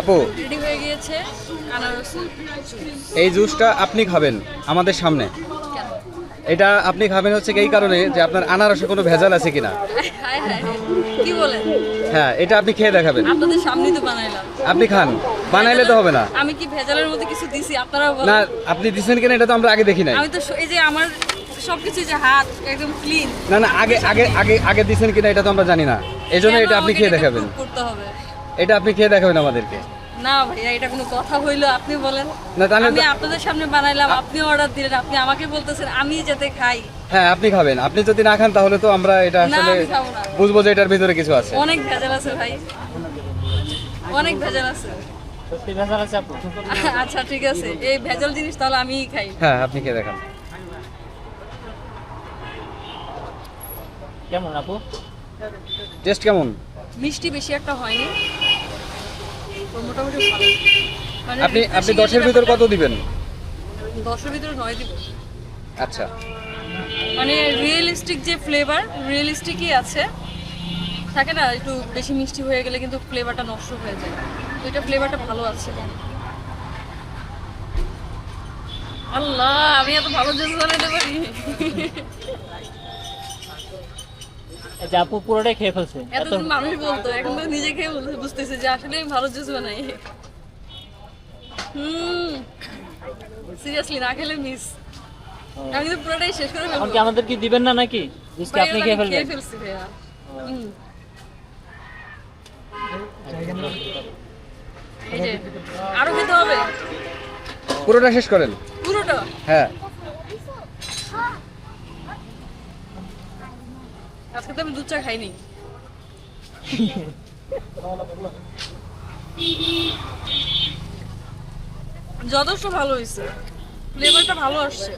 আপু। রেডি হয়ে গিয়েছে এই জুসটা আপনি খাবেন আমাদের সামনে। এটা আপনি খাবেন হচ্ছে এই কারণে যে আপনার আনারসে কোনো ভেজাল আছে কিনা। কি বলেন? হ্যাঁ এটা আপনি খেয়ে দেখাবেন। আপনাদের সামনেই তো বানাইলাম। আপনি খান বানাইলে তো হবে না। আমি কি ভেজালের মধ্যে কিছু দিছি আপনারাও বলেন। না আপনি দিচ্ছেন কিনা এটা তো আমরা আগে দেখি নাই। আমি তো এই যে আমার সবকিছু যে হাত একদম ক্লিন না না আগে আগে আগে আগে দিচ্ছেন কিনা এটা তো আমরা জানি না। এই জন্য এটা আপনি খেয়ে দেখাবেন। করতে হবে? এটা আপনি খেয়ে দেখাবেন আমাদেরকে। না ভাইয়া এটা কোনো কথা হইল আপনি বলেন। না তাহলে আমি আপনাদের সামনে বানাইলাম আপনি অর্ডার দিলেন আপনি আমাকে বলতেছেন আমি যাতে খাই। হ্যাঁ আপনি খাবেন। আপনি যদি না খান তাহলে তো আমরা এটা আসলে। বুঝব যে এটার ভিতরে কিছু আছে। অনেক ভেজাল আছে ভাই। অনেক ভেজাল আছে। সত্যি ভেজাল আছে আপু। আচ্ছা ঠিক আছে। এই ভেজাল জিনিস তাহলে আমিই খাই। হ্যাঁ আপনি খেয়ে দেখান। কেমন আপু? টেস্ট কেমন? মিষ্টি বেশি একটা হয়নি। তো মোটামুটি ভালো। মানে আপনি আপনি refreshing দশের ভিতর কত দিবেন? দশের ভিতরে নয় দিব। আচ্ছা। মানে রিয়েলিস্টিক যে ফ্লেভার রিয়েলিস্টিকই আছে। থাকে না একটু বেশি মিষ্টি হয়ে গেলে কিন্তু ফ্লেভারটা নষ্ট হয়ে যায়। তো এটা ফ্লেভারটা ভালো আছে। আল্লাহ আমি এত ভালো জুস বানাতে পারি? আপু পুরোটাই খেয়ে ফেলছে। এতদিন মানুষ বলতো এখন তো নিজে খেয়ে বুঝতেছে যে আসলে ভালো জুস বানাই। হুম সিরিয়াসলি না খেলে মিস আমি কিন্তু পুরোটাই শেষ করে ফেলব। কি আমাদের কি দিবেন না নাকি? জুসটা আপনি খেয়ে ফেলবেন খেয়ে ফেলছি ভাইয়া। হুম। এই যে আরও খেতে হবে। পুরোটা শেষ করেন? পুরোটা? হ্যাঁ। আজকে তো আমি দুধ চা খাইনি। যথেষ্ট ভালো হয়েছে। ফ্লেভারটা ভালো আসছে।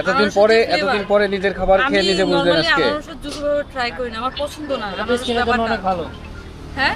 এতদিন পরে এতদিন পরে নিজের খাবার আমি খেয়ে নিজে বুঝলেন নর্মালি আজকে। আনারসের জুস ট্রাই করি না আমার পছন্দ না। আমার আনারস। অনেক ভালো। হ্যাঁ?